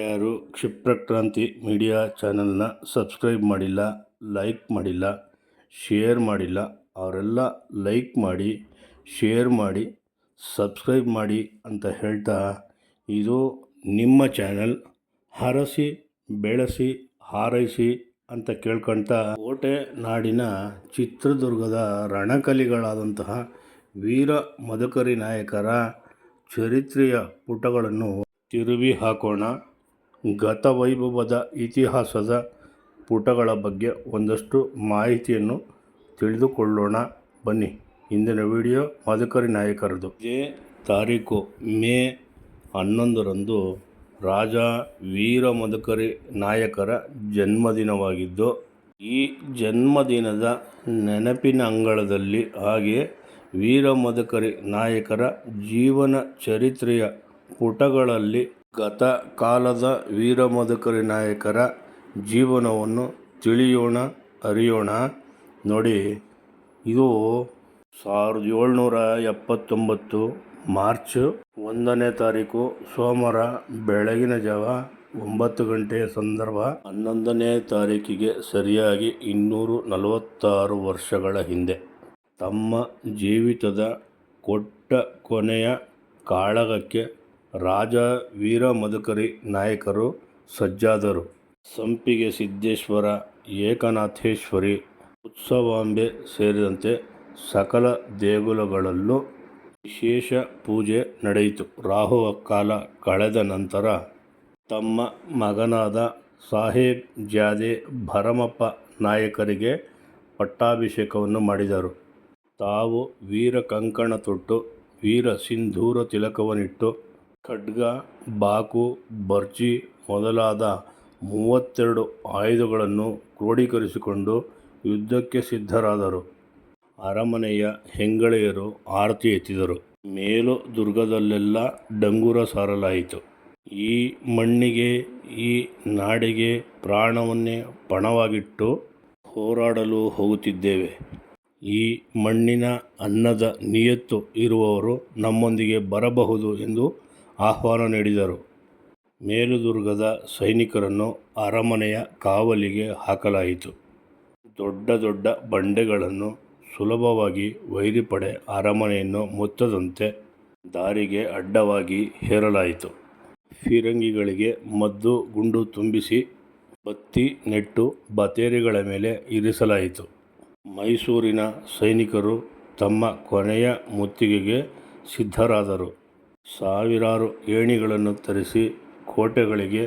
ಯಾರು ಕ್ಷಿಪ್ರಕ್ರಾಂತಿ ಮೀಡಿಯಾ ಚಾನಲ್ನ ಸಬ್ಸ್ಕ್ರೈಬ್ ಮಾಡಿಲ್ಲ, ಲೈಕ್ ಮಾಡಿಲ್ಲ, ಶೇರ್ ಮಾಡಿಲ್ಲ, ಅವರೆಲ್ಲ ಲೈಕ್ ಮಾಡಿ, ಶೇರ್ ಮಾಡಿ, ಸಬ್ಸ್ಕ್ರೈಬ್ ಮಾಡಿ ಅಂತ ಹೇಳ್ತಾ ಇದು ನಿಮ್ಮ ಚಾನಲ್. ಹರಸಿ, ಬೆಳೆಸಿ, ಹಾರೈಸಿ ಅಂತ ಕೇಳ್ಕೊಳ್ತಾ ಕೋಟೆ ನಾಡಿನ ಚಿತ್ರದುರ್ಗದ ರಣಕಲಿಗಳಾದಂತಹ ವೀರ ಮದಕರಿ ನಾಯಕರ ಚರಿತ್ರೆಯ ಪುಟಗಳನ್ನು ತಿರುವಿ ಹಾಕೋಣ. ಗತವೈಭವದ ಇತಿಹಾಸದ ಪುಟಗಳ ಬಗ್ಗೆ ಒಂದಷ್ಟು ಮಾಹಿತಿಯನ್ನು ತಿಳಿದುಕೊಳ್ಳೋಣ. ಬನ್ನಿ, ಇಂದಿನ ವಿಡಿಯೋ ಮಧುಕರಿ ನಾಯಕರದು. ಇದೇ ತಾರೀಕು ಮೇ ಹನ್ನೊಂದರಂದು ರಾಜ ವೀರ ಮಧುಕರಿ ನಾಯಕರ ಜನ್ಮದಿನವಾಗಿದ್ದು, ಈ ಜನ್ಮದಿನದ ನೆನಪಿನ ಅಂಗಳದಲ್ಲಿ ಹಾಗೆ ವೀರ ಮಧುಕರಿ ನಾಯಕರ ಜೀವನ ಚರಿತ್ರೆಯ ಪುಟಗಳಲ್ಲಿ ಗತ ಕಾಲದ ವೀರ ಮದಕರಿ ನಾಯಕರ ಜೀವನವನ್ನು ತಿಳಿಯೋಣ, ಅರಿಯೋಣ. ನೋಡಿ, ಇದು ಸಾವಿರದ ಏಳ್ನೂರ ಎಪ್ಪತ್ತೊಂಬತ್ತು ಮಾರ್ಚ್ ಒಂದನೇ ತಾರೀಕು, ಸೋಮವಾರ ಬೆಳಗಿನ ಜಾವ ಒಂಬತ್ತು ಗಂಟೆಯ ಸಂದರ್ಭ. ಹನ್ನೊಂದನೇ ತಾರೀಕಿಗೆ ಸರಿಯಾಗಿ ಇನ್ನೂರು ನಲವತ್ತಾರು ವರ್ಷಗಳ ಹಿಂದೆ ತಮ್ಮ ಜೀವಿತದ ಕೊಟ್ಟ ಕೊನೆಯ ಕಾಳಗಕ್ಕೆ ರಾಜ ವೀರ ಮಧುಕರಿ ನಾಯಕರು ಸಜ್ಜಾದರು. ಸಂಪಿಗೆ ಸಿದ್ದೇಶ್ವರ, ಏಕನಾಥೇಶ್ವರಿ, ಉತ್ಸವಾಂಬೆ ಸೇರಿದಂತೆ ಸಕಲ ದೇಗುಲಗಳಲ್ಲೂ ವಿಶೇಷ ಪೂಜೆ ನಡೆಯಿತು. ರಾಹು ಕಾಲ ಕಳೆದ ನಂತರ ತಮ್ಮ ಮಗನಾದ ಸಾಹೇಬ್ ಜಾದೆ ಭರಮಪ್ಪ ನಾಯಕರಿಗೆ ಪಟ್ಟಾಭಿಷೇಕವನ್ನು ಮಾಡಿದರು. ತಾವು ವೀರ ಕಂಕಣ ತೊಟ್ಟು ವೀರ ಸಿಂಧೂರ ತಿಲಕವನ್ನಿಟ್ಟು ಖಡ್ಗ, ಬಾಕು, ಬರ್ಜಿ ಮೊದಲಾದ ಮೂವತ್ತೆರಡು ಆಯುಧಗಳನ್ನು ಕ್ರೋಢೀಕರಿಸಿಕೊಂಡು ಯುದ್ಧಕ್ಕೆ ಸಿದ್ಧರಾದರು. ಅರಮನೆಯ ಹೆಂಗಳೆಯರು ಆರತಿ ಎತ್ತಿದರು. ಮೇಲು ದುರ್ಗದಲ್ಲೆಲ್ಲ ಡಂಗುರ ಸಾರಲಾಯಿತು. ಈ ಮಣ್ಣಿಗೆ, ಈ ನಾಡಿಗೆ ಪ್ರಾಣವನ್ನೇ ಪಣವಾಗಿಟ್ಟು ಹೋರಾಡಲು ಹೋಗುತ್ತಿದ್ದೇವೆ. ಈ ಮಣ್ಣಿನ ಅನ್ನದ ನಿಯತ್ತು ಇರುವವರು ನಮ್ಮೊಂದಿಗೆ ಬರಬಹುದು ಎಂದು ಆಹ್ವಾನ ನೀಡಿದರು. ಮೇಲುದುರ್ಗದ ಸೈನಿಕರನ್ನು ಅರಮನೆಯ ಕಾವಲಿಗೆ ಹಾಕಲಾಯಿತು. ದೊಡ್ಡ ದೊಡ್ಡ ಬಂಡೆಗಳನ್ನು ಸುಲಭವಾಗಿ ವೈರಿಪಡೆ ಅರಮನೆಯನ್ನು ಮುತ್ತದಂತೆ ದಾರಿಗೆ ಅಡ್ಡವಾಗಿ ಹೇರಲಾಯಿತು. ಫಿರಂಗಿಗಳಿಗೆ ಮದ್ದು ಗುಂಡು ತುಂಬಿಸಿ ಬತ್ತಿ, ನೆಟ್ಟು, ಬತೇರಿಗಳ ಮೇಲೆ ಇರಿಸಲಾಯಿತು. ಮೈಸೂರಿನ ಸೈನಿಕರು ತಮ್ಮ ಕೊನೆಯ ಮುತ್ತಿಗೆಗೆ ಸಿದ್ಧರಾದರು. ಸಾವಿರಾರು ಏಣಿಗಳನ್ನು ತರಿಸಿ ಕೋಟೆಗಳಿಗೆ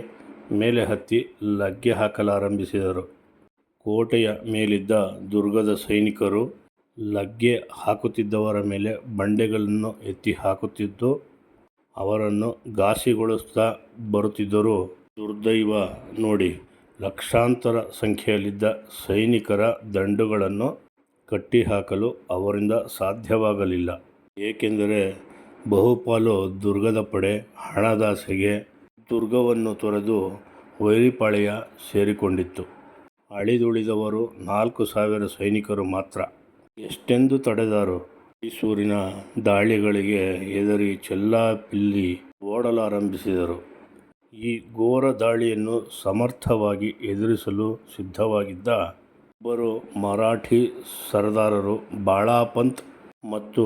ಮೇಲೆ ಹತ್ತಿ ಲಗ್ಗೆ ಹಾಕಲಾರಂಭಿಸಿದರು. ಕೋಟೆಯ ಮೇಲಿದ್ದ ದುರ್ಗದ ಸೈನಿಕರು ಲಗ್ಗೆ ಹಾಕುತ್ತಿದ್ದವರ ಮೇಲೆ ಬಂಡೆಗಳನ್ನು ಎತ್ತಿ ಹಾಕುತ್ತಿದ್ದು, ಅವರನ್ನು ಘಾಸಿಗೊಳಿಸ್ತಾ ಬರುತ್ತಿದ್ದರು. ದುರ್ದೈವ, ನೋಡಿ, ಲಕ್ಷಾಂತರ ಸಂಖ್ಯೆಯಲ್ಲಿದ್ದ ಸೈನಿಕರ ದಂಡುಗಳನ್ನು ಕಟ್ಟಿಹಾಕಲು ಅವರಿಂದ ಸಾಧ್ಯವಾಗಲಿಲ್ಲ. ಏಕೆಂದರೆ ಬಹುಪಾಲು ದುರ್ಗದ ಪಡೆ ಹಣದಾಸೆಗೆ ದುರ್ಗವನ್ನು ತೊರೆದು ವೈರಿಪಾಳೆಯ ಸೇರಿಕೊಂಡಿತ್ತು. ಅಳಿದುಳಿದವರು ನಾಲ್ಕು ಸಾವಿರ ಸೈನಿಕರು ಮಾತ್ರ. ಎಷ್ಟೆಂದು ತಡೆದರು? ಮೈಸೂರಿನ ದಾಳಿಗಳಿಗೆ ಹೆದರಿ ಚೆಲ್ಲಾಪಿಲ್ಲಿ ಓಡಲಾರಂಭಿಸಿದರು. ಈ ಘೋರ ದಾಳಿಯನ್ನು ಸಮರ್ಥವಾಗಿ ಎದುರಿಸಲು ಸಿದ್ಧವಾಗಿದ್ದ ಇಬ್ಬರು ಮರಾಠಿ ಸರದಾರರು ಬಾಳಾಪಂತ್ ಮತ್ತು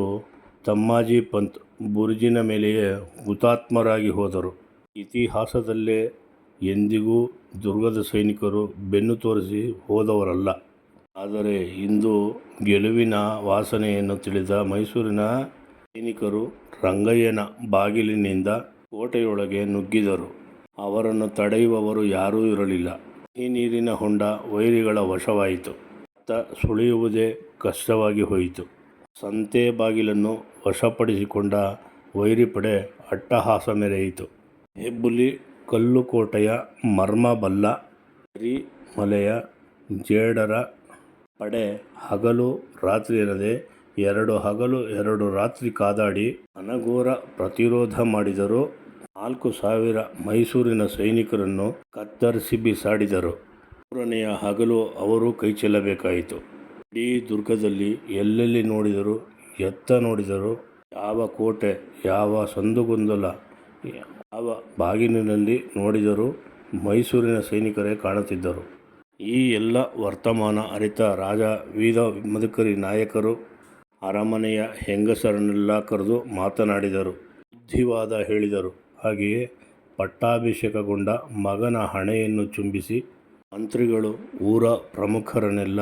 ತಮ್ಮಾಜಿ ಪಂತ್ ಬುರುಜಿನ ಮೇಲೆಯೇ ಹುತಾತ್ಮರಾಗಿ ಹೋದರು. ಇತಿಹಾಸದಲ್ಲೇ ಎಂದಿಗೂ ದುರ್ಗದ ಸೈನಿಕರು ಬೆನ್ನು ತೋರಿಸಿ ಹೋದವರಲ್ಲ. ಆದರೆ ಇಂದು ಗೆಲುವಿನ ವಾಸನೆಯನ್ನು ತಿಳಿದ ಮೈಸೂರಿನ ಸೈನಿಕರು ರಂಗಯ್ಯನ ಬಾಗಿಲಿನಿಂದ ಕೋಟೆಯೊಳಗೆ ನುಗ್ಗಿದರು. ಅವರನ್ನು ತಡೆಯುವವರು ಯಾರೂ ಇರಲಿಲ್ಲ. ಈ ನೀರಿನ ಹೊಂಡ ವೈರಿಗಳ ವಶವಾಯಿತು. ಸುಳಿಯುವುದೇ ಕಷ್ಟವಾಗಿ ಹೋಯಿತು. ಸಂತೆ ಬಾಗಿಲನ್ನು ವಶಪಡಿಸಿಕೊಂಡ ವೈರಿಪಡೆ ಅಟ್ಟಹಾಸ ಮೆರೆಯಿತು. ಹೆಬ್ಬುಲಿ, ಕಲ್ಲುಕೋಟೆಯ ಮರ್ಮಬಲ್ಲ ಮಲೆಯ ಜೇಡರ ಪಡೆ ಹಗಲು ರಾತ್ರಿ ಎನ್ನದೆ ಎರಡು ಹಗಲು ಎರಡು ರಾತ್ರಿ ಕಾದಾಡಿ ಅನಘೋರ ಪ್ರತಿರೋಧ ಮಾಡಿದರೂ. ನಾಲ್ಕು ಸಾವಿರ ಮೈಸೂರಿನ ಸೈನಿಕರನ್ನು ಕತ್ತರಿಸಿ ಬಿಸಾಡಿದರು. ಮೂರನೆಯ ಹಗಲು ಅವರು ಕೈಚೆಲ್ಲಬೇಕಾಯಿತು. ಇಡೀ ದುರ್ಗದಲ್ಲಿ ಎಲ್ಲೆಲ್ಲಿ ನೋಡಿದರು, ಎತ್ತ ನೋಡಿದರು, ಯಾವ ಕೋಟೆ, ಯಾವ ಸಂದುಗೊಂದಲ, ಯಾವ ಬಾಗಿಲಿನಲ್ಲಿ ನೋಡಿದರೂ ಮೈಸೂರಿನ ಸೈನಿಕರೇ ಕಾಣುತ್ತಿದ್ದರು. ಈ ಎಲ್ಲ ವರ್ತಮಾನ ಅರಿತ ರಾಜ ವೀರ ಮದಕರಿ ನಾಯಕರು ಅರಮನೆಯ ಹೆಂಗಸರನ್ನೆಲ್ಲ ಕರೆದು ಮಾತನಾಡಿದರು, ಬುದ್ಧಿವಾದ ಹೇಳಿದರು. ಹಾಗೆಯೇ ಪಟ್ಟಾಭಿಷೇಕಗೊಂಡ ಮಗನ ಹಣೆಯನ್ನು ಚುಂಬಿಸಿ ಮಂತ್ರಿಗಳು, ಊರ ಪ್ರಮುಖರನ್ನೆಲ್ಲ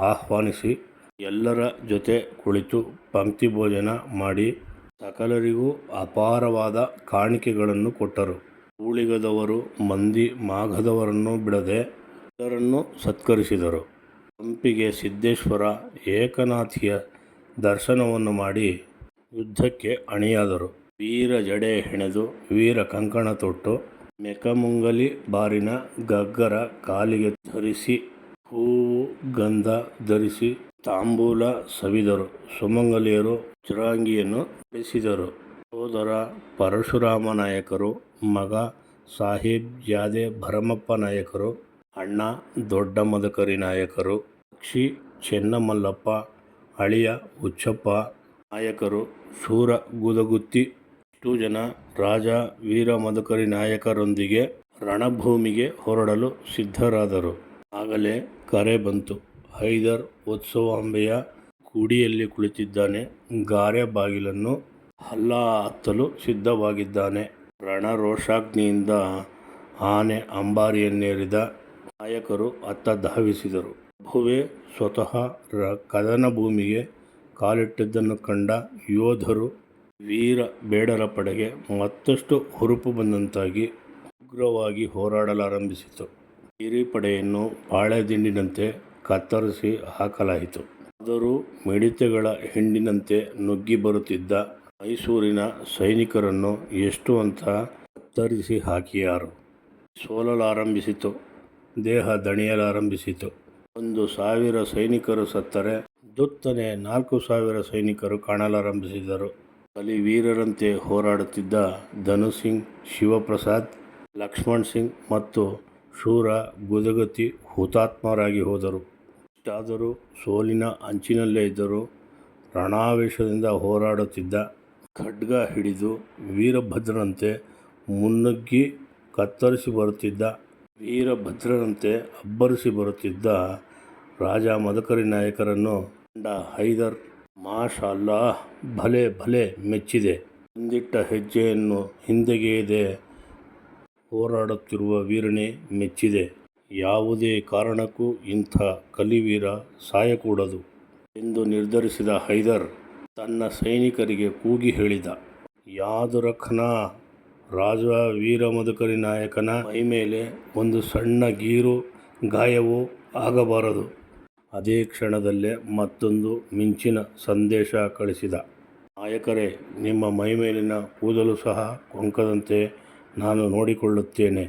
ಆಹ್ವಾನಿಸಿ ಎಲ್ಲರ ಜೊತೆ ಕುಳಿತು ಪಂಕ್ತಿ ಭೋಜನ ಮಾಡಿ ಸಕಲರಿಗೂ ಅಪಾರವಾದ ಕಾಣಿಕೆಗಳನ್ನು ಕೊಟ್ಟರು. ಊಳಿಗದವರು, ಮಂದಿ, ಮಾಘದವರನ್ನು ಬಿಡದೆ ಎಲ್ಲರನ್ನೂ ಸತ್ಕರಿಸಿದರು. ಹಂಪಿಗೆ ಸಿದ್ದೇಶ್ವರ ಏಕನಾಥಿಯ ದರ್ಶನವನ್ನು ಮಾಡಿ ಯುದ್ಧಕ್ಕೆ ಅಣಿಯಾದರು. ವೀರ ಜಡೆ ಹೆಣೆದು ವೀರ ಕಂಕಣ ತೊಟ್ಟು ಮೆಕಮುಂಗಲಿ ಬಾರಿನ ಗಗ್ಗರ ಕಾಲಿಗೆ ಧರಿಸಿ ಹೂವು ಗಂಧ ಧರಿಸಿ ತಾಂಬೂಲ ಸವಿದರು. ಸುಮಂಗಲಿಯರು ಚಿರಾಂಗಿಯನ್ನು ಧರಿಸಿದರು ಸೋದರ ಪರಶುರಾಮ ನಾಯಕರು, ಮಗ ಸಾಹೇಬ್ ಜಾದೆ ಭರಮಪ್ಪ ನಾಯಕರು, ಅಣ್ಣ ದೊಡ್ಡ ಮದಕರಿ ನಾಯಕರು ಪಕ್ಷಿ ಚೆನ್ನಮಲ್ಲಪ್ಪ, ಅಳಿಯ ಹುಚ್ಚಪ್ಪ ನಾಯಕರು, ಶೂರ ಗುದಗುತ್ತಿ ಇಷ್ಟು ಜನ ರಾಜ ವೀರ ಮದಕರಿ ನಾಯಕರೊಂದಿಗೆ ರಣಭೂಮಿಗೆ ಹೊರಡಲು ಸಿದ್ಧರಾದರು. ಆಗಲೇ ಕರೆ ಬಂತು. ಹೈದರ್ ಉತ್ಸವಾಂಬೆಯ ಕುಡಿಯಲ್ಲಿ ಕುಳಿತಿದ್ದಾನೆ. ಗಾರೆ ಬಾಗಿಲನ್ನು ಹಲ್ಲ ಹತ್ತಲು ಸಿದ್ಧವಾಗಿದ್ದಾನೆ. ರಣರೋಷಾಗ್ನಿಯಿಂದ ಆನೆ ಅಂಬಾರಿಯನ್ನೇರಿದ ನಾಯಕರು ಅತ್ತ ಧಾವಿಸಿದರು ಭುವೆ ಸ್ವತಃ ರ ಕದನ ಭೂಮಿಗೆ ಕಾಲಿಟ್ಟಿದ್ದನ್ನು ಕಂಡ ಯೋಧರು ವೀರ ಬೇಡರ ಪಡೆಗೆ ಮತ್ತಷ್ಟು ಹುರುಪು ಬಂದಂತಾಗಿ ಉಗ್ರವಾಗಿ ಹೋರಾಡಲಾರಂಭಿಸಿತು. ಹಿರಿ ಪಡೆಯನ್ನು ಬಾಳೆದಿಂಡಿನಂತೆ ಕತ್ತರಿಸಿ ಹಾಕಲಾಯಿತು. ಆದರೂ ಮಿಡಿತೆಗಳ ಹಿಂಡಿನಂತೆ ನುಗ್ಗಿ ಬರುತ್ತಿದ್ದ ಮೈಸೂರಿನ ಸೈನಿಕರನ್ನು ಎಷ್ಟು ಅಂತ ಕತ್ತರಿಸಿ ಹಾಕಿಯಾರು. ಸೋಲಲಾರಂಭಿಸಿತು. ದೇಹ ದಣಿಯಲಾರಂಭಿಸಿತು. ಒಂದು ಸಾವಿರ ಸೈನಿಕರು ಸತ್ತರೆ, ದುತ್ತನೆ ನಾಲ್ಕು ಸಾವಿರ ಸೈನಿಕರು ಕಾಣಲಾರಂಭಿಸಿದರು. ಬಲಿ ವೀರರಂತೆ ಹೋರಾಡುತ್ತಿದ್ದ ಧನು ಸಿಂಗ್ ಶಿವಪ್ರಸಾದ್, ಲಕ್ಷ್ಮಣ್ ಸಿಂಗ್ ಮತ್ತು ಶೂರ ಗುದಗತಿ ಹುತಾತ್ಮರಾಗಿ ಹೋದರು. ಇಷ್ಟಾದರೂ ಸೋಲಿನ ಅಂಚಿನಲ್ಲೇ ಇದ್ದರು ರಣಾವೇಶದಿಂದ ಹೋರಾಡುತ್ತಿದ್ದ ಖಡ್ಗ ಹಿಡಿದು ವೀರಭದ್ರನಂತೆ ಮುನ್ನುಗ್ಗಿ ಕತ್ತರಿಸಿ ಬರುತ್ತಿದ್ದ ವೀರಭದ್ರನಂತೆ ಅಬ್ಬರಿಸಿ ಬರುತ್ತಿದ್ದ ರಾಜ ಮದಕರಿ ನಾಯಕರನ್ನು ಕಂಡ ಹೈದರ್ ಮಾಷಲ್ಲಾ ಭಲೆ ಭಲೆ ಮೆಚ್ಚಿದೆ. ಹಿಂದಿಟ್ಟ ಹೆಜ್ಜೆಯನ್ನು ಹಿಂದೆಗೆಯದೆ ಹೋರಾಡುತ್ತಿರುವ ವೀರನೇ, ಮೆಚ್ಚಿದೆ. ಯಾವುದೇ ಕಾರಣಕ್ಕೂ ಇಂಥ ಕಲಿವೀರ ಸಾಯಕೂಡದು ಎಂದು ನಿರ್ಧರಿಸಿದ ಹೈದರ್ ತನ್ನ ಸೈನಿಕರಿಗೆ ಕೂಗಿ ಹೇಳಿದ. ಯಾದುರಖನ ರಾಜ ವೀರ ಮಧುಕರಿ ನಾಯಕನ ಮೈಮೇಲೆ ಒಂದು ಸಣ್ಣ ಗೀರು ಗಾಯವೂ ಆಗಬಾರದು. ಅದೇ ಕ್ಷಣದಲ್ಲೇ ಮತ್ತೊಂದು ಮಿಂಚಿನ ಸಂದೇಶ ಕಳಿಸಿದ. ನಾಯಕರೇ, ನಿಮ್ಮ ಮೈಮೇಲಿನ ಕೂದಲು ಸಹ ಕೊಂಕದಂತೆ ನಾನು ನೋಡಿಕೊಳ್ಳುತ್ತೇನೆ.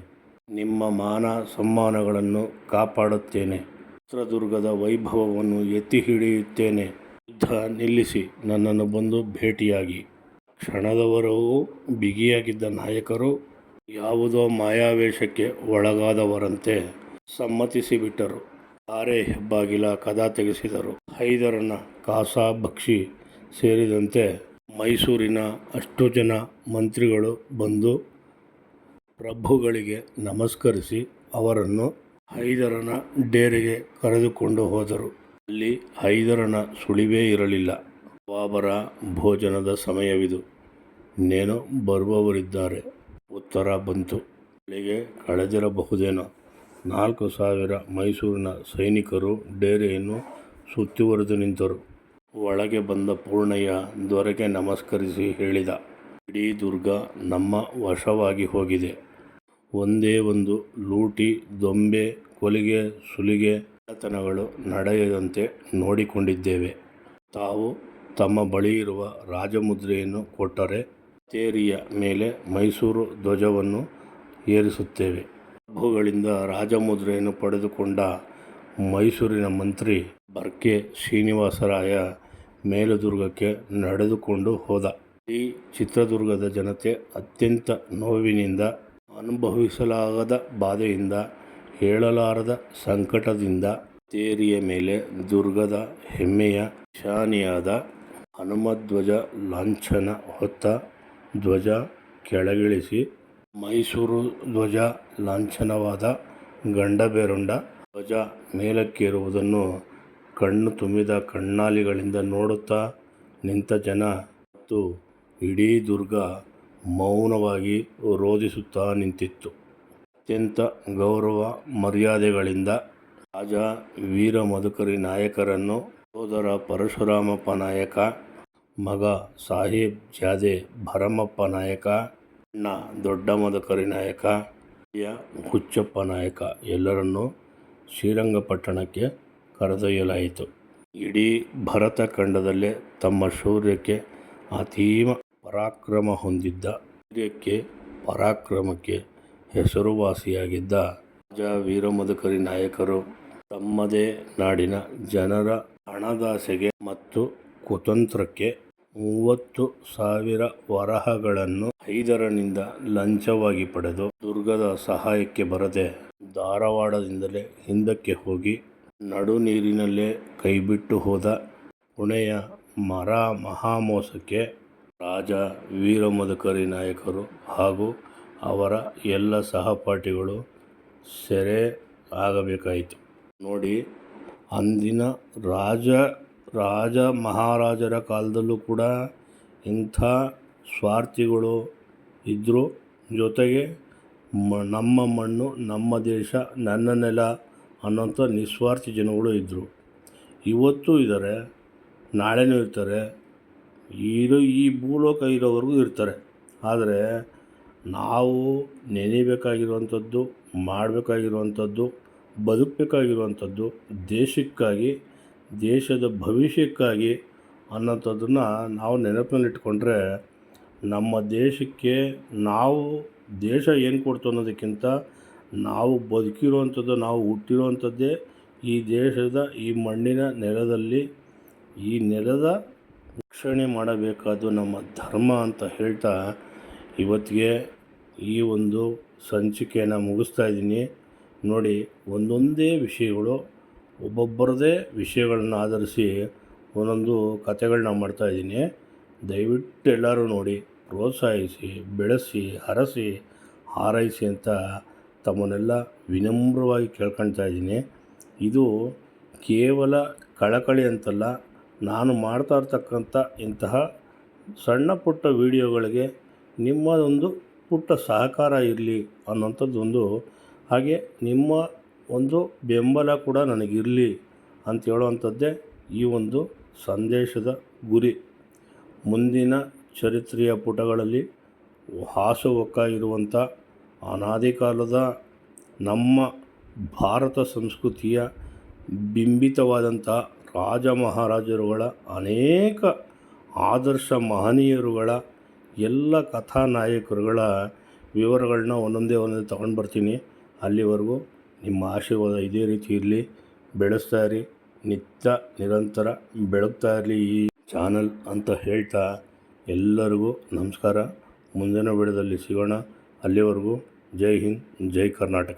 ನಿಮ್ಮ ಮಾನ ಸಮ್ಮಾನಗಳನ್ನು ಕಾಪಾಡುತ್ತೇನೆ. ಚಿತ್ರದುರ್ಗದ ವೈಭವವನ್ನು ಎತ್ತಿ ಹಿಡಿಯುತ್ತೇನೆ. ಯುದ್ಧ ನಿಲ್ಲಿಸಿ ನನ್ನನ್ನು ಬಂದು ಭೇಟಿಯಾಗಿ. ಕ್ಷಣದವರೆಗೂ ಬಿಗಿಯಾಗಿದ್ದ ನಾಯಕರು ಯಾವುದೋ ಮಾಯಾವೇಶಕ್ಕೆ ಒಳಗಾದವರಂತೆ ಸಮ್ಮತಿಸಿಬಿಟ್ಟರು. ಆರೆ ಹೆಬ್ಬಾಗಿಲ ಕದ ತೆಗೆಸಿದರು. ಹೈದರನ ಕಾಸಾ ಭಕ್ಷಿ ಸೇರಿದಂತೆ ಮೈಸೂರಿನ ಅಷ್ಟು ಜನ ಮಂತ್ರಿಗಳು ಬಂದು ಪ್ರಭುಗಳಿಗೆ ನಮಸ್ಕರಿಸಿ ಅವರನ್ನು ಹೈದರನ ಡೇರೆಗೆ ಕರೆದುಕೊಂಡು ಹೋದರು. ಅಲ್ಲಿ ಹೈದರನ ಸುಳಿವೇ ಇರಲಿಲ್ಲ. ಬಾಬರ ಭೋಜನದ ಸಮಯವಿದು. ನೇನು ಬರುವವರಿದ್ದಾರೆ. ಉತ್ತರ ಬಂತು. ಅಲ್ಲಿಗೆ ಕಳೆದಿರಬಹುದೇನೋ. ನಾಲ್ಕು ಸಾವಿರ ಮೈಸೂರಿನ ಸೈನಿಕರು ಡೇರೆಯನ್ನು ಸುತ್ತುವರೆದು ನಿಂತರು. ಒಳಗೆ ಬಂದ ಪೂರ್ಣಯ್ಯ ದೊರೆಗೆ ನಮಸ್ಕರಿಸಿ ಹೇಳಿದ, ಇಡೀ ದುರ್ಗ ನಮ್ಮ ವಶವಾಗಿ ಹೋಗಿದೆ. ಒಂದೇ ಒಂದು ಲೂಟಿ, ದೊಂಬೆ, ಕೊಲಿಗೆ, ಸುಲಿಗೆ ಕಳ್ಳತನಗಳು ನಡೆಯದಂತೆ ನೋಡಿಕೊಂಡಿದ್ದೇವೆ. ತಾವು ತಮ್ಮ ಬಳಿ ಇರುವ ರಾಜಮುದ್ರೆಯನ್ನು ಕೊಟ್ಟರೆ ತೇರಿಯ ಮೇಲೆ ಮೈಸೂರು ಧ್ವಜವನ್ನು ಏರಿಸುತ್ತೇವೆ. ಪ್ರಭುಗಳಿಂದ ರಾಜಮುದ್ರೆಯನ್ನು ಪಡೆದುಕೊಂಡ ಮೈಸೂರಿನ ಮಂತ್ರಿ ಬರ್ಕೆ ಶ್ರೀನಿವಾಸರಾಯ ಮೇಲುದುರ್ಗಕ್ಕೆ ನಡೆದುಕೊಂಡು ಹೋದ. ಈ ಚಿತ್ರದುರ್ಗದ ಜನತೆ ಅತ್ಯಂತ ನೋವಿನಿಂದ ಅನುಭವಿಸಲಾಗದ ಬಾಧೆಯಿಂದ ಹೇಳಲಾರದ ಸಂಕಟದಿಂದ ತೇರಿಯ ಮೇಲೆ ದುರ್ಗದ ಹೆಮ್ಮೆಯ ಶಾನಿಯಾದ ಹನುಮಧ್ವಜ ಲಾಂಛನ ಹೊತ್ತ ಧ್ವಜ ಕೆಳಗಿಳಿಸಿ ಮೈಸೂರು ಧ್ವಜ ಲಾಂಛನವಾದ ಗಂಡಬೇರುಂಡ ಧ್ವಜ ಮೇಲಕ್ಕೇರುವುದನ್ನು ಕಣ್ಣು ತುಂಬಿದ ಕಣ್ಣಾಲಿಗಳಿಂದ ನೋಡುತ್ತಾ ನಿಂತ ಜನ ಮತ್ತು ಇಡೀ ದುರ್ಗ ಮೌನವಾಗಿ ರೋದಿಸುತ್ತಾ ನಿಂತಿತ್ತು. ಅತ್ಯಂತ ಗೌರವ ಮರ್ಯಾದೆಗಳಿಂದ ರಾಜ ಮಧುಕರಿ ನಾಯಕರನ್ನು ಸೋದರ ಪರಶುರಾಮಪ್ಪ ನಾಯಕ, ಮಗ ಸಾಹೇಬ್ ಜಾದೆ ಭರಮಪ್ಪ ನಾಯಕ, ಅಣ್ಣ ದೊಡ್ಡ ಮದಕರಿ ನಾಯಕ, ಹುಚ್ಚಪ್ಪ ನಾಯಕ ಎಲ್ಲರನ್ನೂ ಶ್ರೀರಂಗಪಟ್ಟಣಕ್ಕೆ ಕರೆದೊಯ್ಯಲಾಯಿತು. ಇಡೀ ಭರತ ಖಂಡದಲ್ಲೇ ತಮ್ಮ ಶೌರ್ಯಕ್ಕೆ ಅತೀವ ಪರಾಕ್ರಮ ಹೊಂದಿದ್ದ, ವೀರ್ಯಕ್ಕೆ ಪರಾಕ್ರಮಕ್ಕೆ ಹೆಸರುವಾಸಿಯಾಗಿದ್ದ ರಾಜ ವೀರಮದಕರಿ ನಾಯಕರು ತಮ್ಮದೇ ನಾಡಿನ ಜನರ ಹಣದಾಸೆಗೆ ಮತ್ತು ಕುತಂತ್ರಕ್ಕೆ ಮೂವತ್ತು ಸಾವಿರ ವರಹಗಳನ್ನು ಐದರನಿಂದ ಲಂಚವಾಗಿ ಪಡೆದು ದುರ್ಗದ ಸಹಾಯಕ್ಕೆ ಬರದೆ ಧಾರವಾಡದಿಂದಲೇ ಹಿಂದಕ್ಕೆ ಹೋಗಿ ನಡುನೀರಿನಲ್ಲೇ ಕೈಬಿಟ್ಟು ಹೋದ ಪುಣೆಯ ಮರ ಮಹಾಮೋಸಕ್ಕೆ ರಾಜ ವೀರಮದಕರಿ ನಾಯಕರು ಹಾಗೂ ಅವರ ಎಲ್ಲ ಸಹಪಾಠಿಗಳು ಸೆರೆ ಆಗಬೇಕಾಯಿತು. ನೋಡಿ ಅಂದಿನ ರಾಜ ರಾಜ ಮಹಾರಾಜರ ಕಾಲದಲ್ಲೂ ಕೂಡ ಇಂಥ ಸ್ವಾರ್ಥಿಗಳು ಇದ್ದರು. ಜೊತೆಗೆ ಮ ನಮ್ಮ ಮಣ್ಣು ನಮ್ಮ ದೇಶ ನನ್ನ ನೆಲ ಅನ್ನೋಂಥ ನಿಸ್ವಾರ್ಥಿ ಜನಗಳು ಇದ್ದರು. ಇವತ್ತು ಇದ್ದಾರೆ, ನಾಳೆನೂ ಇರ್ತಾರೆ. ಇರೋ ಈ ಭೂಲೋಕ ಇರೋವರೆಗೂ ಇರ್ತಾರೆ. ಆದರೆ ನಾವು ನೆನೆಯಬೇಕಾಗಿರುವಂಥದ್ದು ಮಾಡಬೇಕಾಗಿರುವಂಥದ್ದು, ಬದುಕಬೇಕಾಗಿರುವಂಥದ್ದು ದೇಶಕ್ಕಾಗಿ, ದೇಶದ ಭವಿಷ್ಯಕ್ಕಾಗಿ ಅನ್ನೋಂಥದ್ದನ್ನು ನಾವು ನೆನಪಿನಲ್ಲಿಟ್ಕೊಂಡ್ರೆ ನಮ್ಮ ದೇಶಕ್ಕೆ ನಾವು ದೇಶ ಏನು ಕೊಡ್ತು ಅನ್ನೋದಕ್ಕಿಂತ ನಾವು ಬದುಕಿರುವಂಥದ್ದು, ನಾವು ಹುಟ್ಟಿರುವಂಥದ್ದೇ ಈ ದೇಶದ ಈ ಮಣ್ಣಿನ ನೆಲದಲ್ಲಿ ಈ ನೆಲದ ರಕ್ಷಣೆ ಮಾಡಬೇಕಾದ್ದು ನಮ್ಮ ಧರ್ಮ ಅಂತ ಹೇಳ್ತಾ ಇವತ್ತಿಗೆ ಈ ಒಂದು ಸಂಚಿಕೆಯನ್ನು ಮುಗಿಸ್ತಾ ಇದ್ದೀನಿ. ನೋಡಿ ಒಂದೊಂದೇ ವಿಷಯಗಳು ಒಬ್ಬೊಬ್ಬರದೇ ವಿಷಯಗಳನ್ನ ಆಧರಿಸಿ ಒಂದೊಂದು ಕಥೆಗಳನ್ನ ಮಾಡ್ತಾಯಿದ್ದೀನಿ. ದಯವಿಟ್ಟು ಎಲ್ಲರೂ ನೋಡಿ, ಪ್ರೋತ್ಸಾಹಿಸಿ, ಬೆಳೆಸಿ, ಹರಸಿ, ಹಾರೈಸಿ ಅಂತ ತಮ್ಮನ್ನೆಲ್ಲ ವಿನಮ್ರವಾಗಿ ಕೇಳ್ಕೊಳ್ತಾ ಇದ್ದೀನಿ. ಇದು ಕೇವಲ ಕಳಕಳಿ ಅಂತಲ್ಲ, ನಾನು ಮಾಡ್ತಾ ಇರ್ತಕ್ಕಂಥ ಇಂತಹ ಸಣ್ಣ ಪುಟ್ಟ ವಿಡಿಯೋಗಳಿಗೆ ನಿಮ್ಮ ಒಂದು ಪುಟ್ಟ ಸಹಕಾರ ಇರಲಿ ಅನ್ನೋಂಥದ್ದೊಂದು, ಹಾಗೆ ನಿಮ್ಮ ಒಂದು ಬೆಂಬಲ ಕೂಡ ನನಗಿರಲಿ ಅಂತ ಹೇಳುವಂಥದ್ದೇ ಈ ಒಂದು ಸಂದೇಶದ ಗುರಿ. ಮುಂದಿನ ಚರಿತ್ರೆಯ ಪುಟಗಳಲ್ಲಿ ಹಾಸುಹೊಕ್ಕಾಗಿರುವಂಥ ಅನಾದಿ ಕಾಲದ ನಮ್ಮ ಭಾರತ ಸಂಸ್ಕೃತಿಯ ಬಿಂಬಿತವಾದಂಥ ರಾಜ ಮಹಾರಾಜರುಗಳ ಅನೇಕ ಆದರ್ಶ ಮಹನೀಯರುಗಳ ಎಲ್ಲ ಕಥಾನಾಯಕರುಗಳ ವಿವರಗಳನ್ನ ಒಂದೊಂದೇ ಒಂದೊಂದೇ ತಗೊಂಡು ಬರ್ತೀನಿ. ಅಲ್ಲಿವರೆಗೂ ನಿಮ್ಮ ಆಶೀರ್ವಾದ ಇದೇ ರೀತಿ ಇರಲಿ. ಬೆಳೆಸ್ತಾ ಇರಿ. ನಿತ್ಯ ನಿರಂತರ ಬೆಳಗ್ತಾ ಇರಲಿ ಈ ಚಾನಲ್ ಅಂತ ಹೇಳ್ತಾ ಎಲ್ಲರಿಗೂ ನಮಸ್ಕಾರ. ಮುಂದಿನ ವಿಡಿಯೋದಲ್ಲಿ ಸಿಗೋಣ. ಅಲ್ಲಿವರೆಗೂ ಜೈ ಹಿಂದ್, ಜೈ ಕರ್ನಾಟಕ.